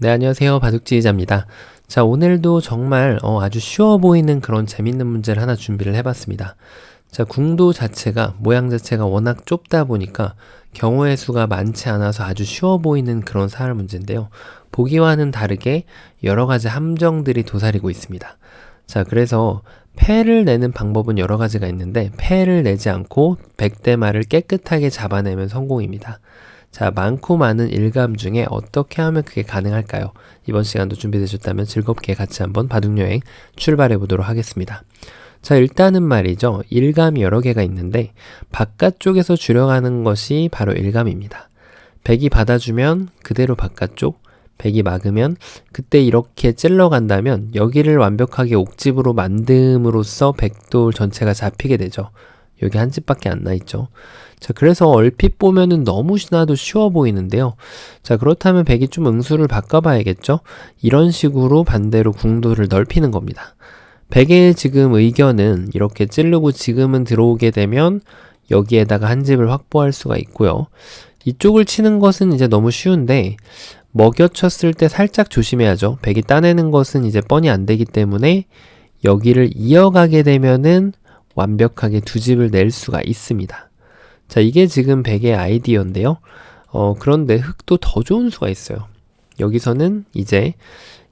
네, 안녕하세요. 바둑지휘자입니다. 자, 오늘도 정말 어, 아주 쉬워 보이는 그런 재밌는 문제를 하나 준비를 해봤습니다. 자, 궁도 자체가, 모양 자체가 워낙 좁다 보니까 경우의 수가 많지 않아서 아주 쉬워 보이는 그런 사활 문제인데요. 보기와는 다르게 여러 가지 함정들이 도사리고 있습니다. 자, 그래서 패를 내는 방법은 여러 가지가 있는데, 패를 내지 않고 백대말을 깨끗하게 잡아내면 성공입니다. 자, 많고 많은 일감 중에 어떻게 하면 그게 가능할까요? 이번 시간도 준비되셨다면 즐겁게 같이 한번 바둑여행 출발해 보도록 하겠습니다. 자, 일단은 말이죠. 일감이 여러 개가 있는데, 바깥쪽에서 줄여가는 것이 바로 일감입니다. 백이 받아주면 그대로 바깥쪽, 백이 막으면 그때 이렇게 찔러 간다면 여기를 완벽하게 옥집으로 만듦으로써 백돌 전체가 잡히게 되죠. 여기 한 집밖에 안 나 있죠. 자, 그래서 얼핏 보면은 너무나도 쉬워 보이는데요. 자, 그렇다면 백이 좀 응수를 바꿔봐야겠죠? 이런 식으로 반대로 궁도를 넓히는 겁니다. 백의 지금 의견은 이렇게 찌르고 지금은 들어오게 되면 여기에다가 한 집을 확보할 수가 있고요. 이쪽을 치는 것은 이제 너무 쉬운데 먹여쳤을 때 살짝 조심해야죠. 백이 따내는 것은 이제 뻔히 안 되기 때문에 여기를 이어가게 되면은 완벽하게 두 집을 낼 수가 있습니다. 자, 이게 지금 백의 아이디어인데요. 어, 그런데 흙도 더 좋은 수가 있어요. 여기서는 이제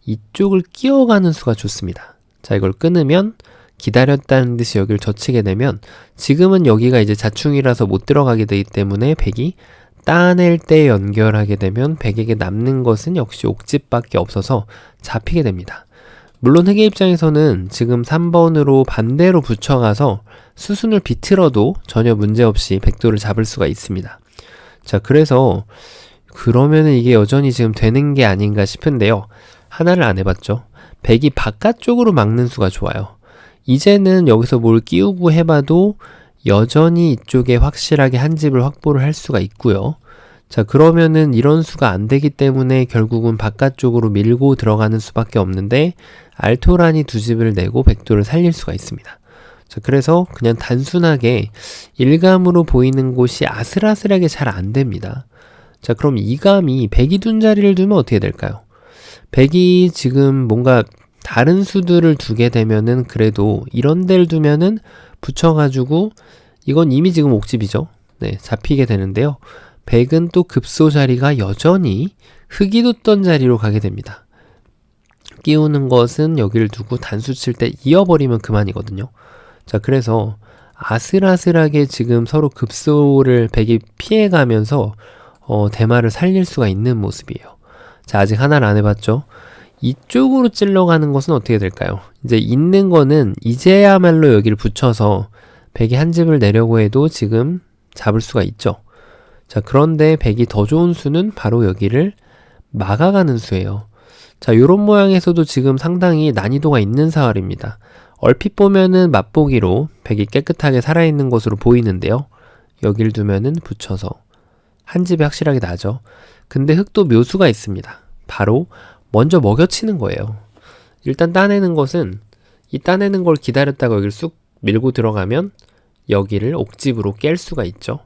이쪽을 끼워가는 수가 좋습니다. 자, 이걸 끊으면 기다렸다는 듯이 여기를 젖히게 되면 지금은 여기가 이제 자충이라서 못 들어가게 되기 때문에 백이 따낼 때 연결하게 되면 백에게 남는 것은 역시 옥집밖에 없어서 잡히게 됩니다. 물론 흑의 입장에서는 지금 3번으로 반대로 붙여가서 수순을 비틀어도 전혀 문제없이 백도를 잡을 수가 있습니다. 자, 그래서 그러면은 이게 여전히 지금 되는 게 아닌가 싶은데요. 하나를 안 해봤죠. 백이 바깥쪽으로 막는 수가 좋아요. 이제는 여기서 뭘 끼우고 해봐도 여전히 이쪽에 확실하게 한 집을 확보를 할 수가 있고요. 자, 그러면은 이런 수가 안 되기 때문에 결국은 바깥쪽으로 밀고 들어가는 수밖에 없는데 알토란이 두 집을 내고 백도를 살릴 수가 있습니다. 자, 그래서 그냥 단순하게 일감으로 보이는 곳이 아슬아슬하게 잘 안 됩니다. 자, 그럼 이감이 백이 둔 자리를 두면 어떻게 될까요? 백이 지금 뭔가 다른 수들을 두게 되면은 그래도 이런 데를 두면은 붙여가지고 이건 이미 지금 옥집이죠. 네, 잡히게 되는데요. 백은 또 급소 자리가 여전히 흙이 뒀던 자리로 가게 됩니다. 끼우는 것은 여기를 두고 단수 칠 때 이어버리면 그만이거든요. 자, 그래서 아슬아슬하게 지금 서로 급소를 백이 피해가면서 어, 대마를 살릴 수가 있는 모습이에요. 자, 아직 하나를 안 해봤죠? 이쪽으로 찔러가는 것은 어떻게 될까요? 이제 있는 거는 이제야말로 여기를 붙여서 백이 한 집을 내려고 해도 지금 잡을 수가 있죠. 자, 그런데 백이 더 좋은 수는 바로 여기를 막아가는 수예요. 자, 요런 모양에서도 지금 상당히 난이도가 있는 사활입니다. 얼핏 보면은 맛보기로 백이 깨끗하게 살아있는 것으로 보이는데요. 여길 두면은 붙여서 한 집이 확실하게 나죠. 근데 흙도 묘수가 있습니다. 바로 먼저 먹여치는 거예요. 일단 따내는 것은 이 따내는 걸 기다렸다가 여기를 쑥 밀고 들어가면 여기를 옥집으로 깰 수가 있죠.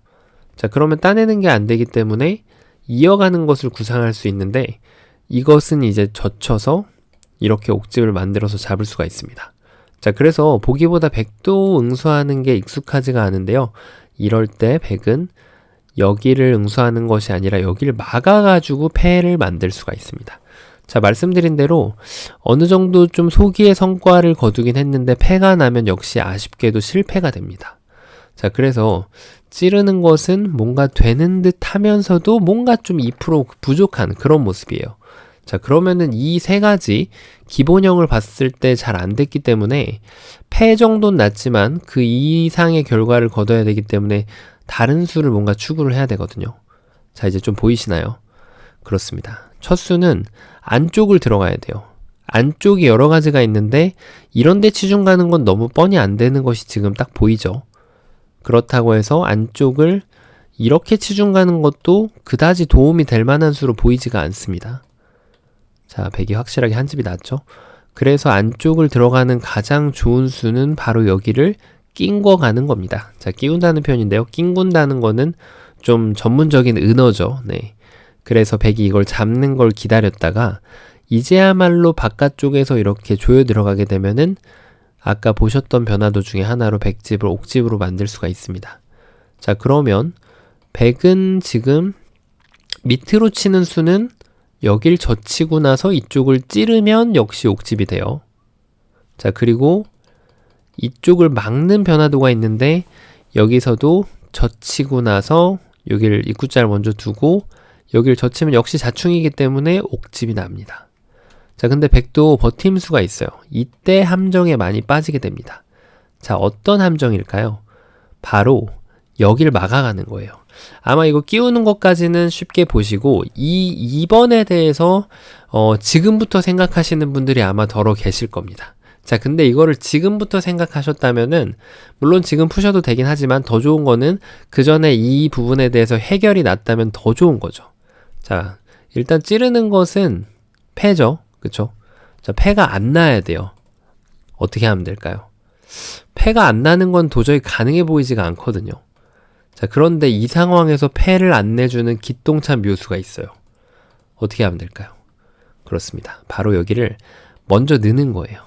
자, 그러면 따내는 게 안 되기 때문에 이어가는 것을 구상할 수 있는데 이것은 이제 젖혀서 이렇게 옥집을 만들어서 잡을 수가 있습니다. 자, 그래서 보기보다 백도 응수하는 게 익숙하지가 않은데요. 이럴 때 백은 여기를 응수하는 것이 아니라 여기를 막아가지고 패를 만들 수가 있습니다. 자, 말씀드린 대로 어느 정도 좀 소기의 성과를 거두긴 했는데 패가 나면 역시 아쉽게도 실패가 됩니다. 자, 그래서 찌르는 것은 뭔가 되는 듯 하면서도 뭔가 좀 2% 부족한 그런 모습이에요. 자, 그러면은 이 세 가지 기본형을 봤을 때 잘 안 됐기 때문에 패 정도는 났지만 그 이상의 결과를 거둬야 되기 때문에 다른 수를 뭔가 추구를 해야 되거든요. 자, 이제 좀 보이시나요? 그렇습니다. 첫 수는 안쪽을 들어가야 돼요. 안쪽이 여러 가지가 있는데 이런 데 치중 가는 건 너무 뻔히 안 되는 것이 지금 딱 보이죠. 그렇다고 해서 안쪽을 이렇게 치중 가는 것도 그다지 도움이 될 만한 수로 보이지가 않습니다. 자, 백이 확실하게 한 집이 났죠? 그래서 안쪽을 들어가는 가장 좋은 수는 바로 여기를 낀거 가는 겁니다. 자, 끼운다는 표현인데요. 낀군다는 거는 좀 전문적인 은어죠. 네. 그래서 백이 이걸 잡는 걸 기다렸다가 이제야말로 바깥쪽에서 이렇게 조여 들어가게 되면은 아까 보셨던 변화도 중에 하나로 백집을 옥집으로 만들 수가 있습니다. 자, 그러면 백은 지금 밑으로 치는 수는 여길 젖히고 나서 이쪽을 찌르면 역시 옥집이 돼요. 자, 그리고 이쪽을 막는 변화도가 있는데 여기서도 젖히고 나서 여기를 입구자를 먼저 두고 여기를 젖히면 역시 자충이기 때문에 옥집이 납니다. 자, 근데 백도 버팀수가 있어요. 이때 함정에 많이 빠지게 됩니다. 자, 어떤 함정일까요? 바로 여기를 막아가는 거예요. 아마 이거 끼우는 것까지는 쉽게 보시고 이 2번에 대해서 어, 지금부터 생각하시는 분들이 아마 더러 계실 겁니다. 자, 근데 이거를 지금부터 생각하셨다면은, 물론 지금 푸셔도 되긴 하지만 더 좋은 거는 그 전에 이 부분에 대해서 해결이 났다면 더 좋은 거죠. 자, 일단 찌르는 것은 패죠. 그쵸? 자, 패가 안 나야 돼요. 어떻게 하면 될까요? 패가 안 나는 건 도저히 가능해 보이지가 않거든요. 자, 그런데 이 상황에서 패를 안 내주는 기똥찬 묘수가 있어요. 어떻게 하면 될까요? 그렇습니다. 바로 여기를 먼저 넣는 거예요.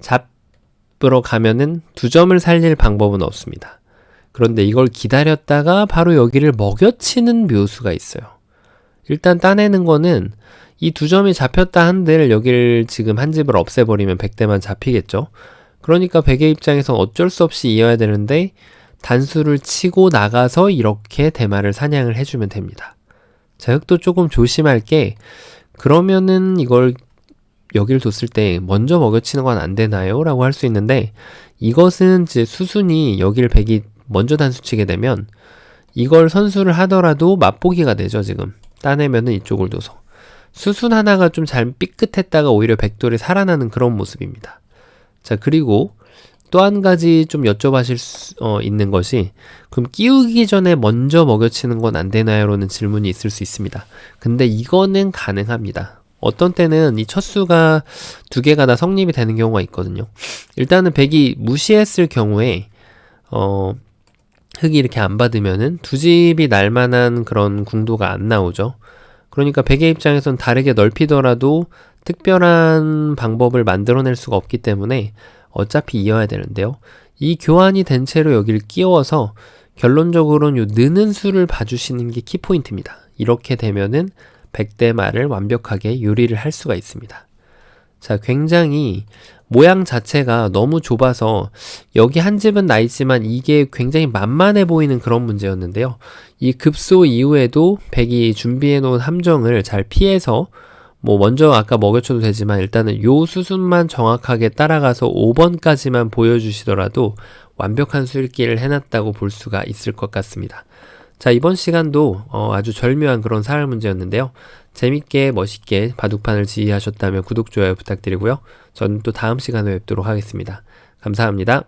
잡으러 가면은 두 점을 살릴 방법은 없습니다. 그런데 이걸 기다렸다가 바로 여기를 먹여치는 묘수가 있어요. 일단 따내는 거는 이 두 점이 잡혔다 한들 여기를 지금 한 집을 없애버리면 백대만 잡히겠죠. 그러니까 백의 입장에선 어쩔 수 없이 이어야 되는데 단수를 치고 나가서 이렇게 대마를 사냥을 해주면 됩니다. 자, 흑도 조금 조심할 게 그러면은 이걸 여기를 뒀을 때 먼저 먹여치는 건 안 되나요? 라고 할 수 있는데 이것은 이제 수순이 여기를 백이 먼저 단수치게 되면 이걸 선수를 하더라도 맛보기가 되죠 지금 따내면은 이쪽을 둬서 수순 하나가 좀 잘 삐끗했다가 오히려 백돌이 살아나는 그런 모습입니다 자 그리고 또 한 가지 좀 여쭤봐실 수 어, 있는 것이 그럼 끼우기 전에 먼저 먹여치는 건 안 되나요? 라는 질문이 있을 수 있습니다 근데 이거는 가능합니다 어떤 때는 이 첫 수가 두 개가 다 성립이 되는 경우가 있거든요. 일단은 백이 무시했을 경우에 어 흙이 이렇게 안 받으면은 두 집이 날 만한 그런 궁도가 안 나오죠. 그러니까 백의 입장에선 다르게 넓히더라도 특별한 방법을 만들어낼 수가 없기 때문에 어차피 이어야 되는데요. 이 교환이 된 채로 여기를 끼워서 결론적으로는 요 느는 수를 봐주시는 게 키포인트입니다. 이렇게 되면은 백대말을 완벽하게 요리를 할 수가 있습니다. 자, 굉장히 모양 자체가 너무 좁아서 여기 한 집은 나 있지만 이게 굉장히 만만해 보이는 그런 문제였는데요. 이 급소 이후에도 백이 준비해 놓은 함정을 잘 피해서 뭐 먼저 아까 먹여줘도 되지만 일단은 요 수순만 정확하게 따라가서 5번까지만 보여주시더라도 완벽한 수일기를 해놨다고 볼 수가 있을 것 같습니다. 자, 이번 시간도 어, 아주 절묘한 그런 사활 문제였는데요. 재밌게 멋있게 바둑판을 지휘하셨다면 구독, 좋아요 부탁드리고요. 저는 또 다음 시간에 뵙도록 하겠습니다. 감사합니다.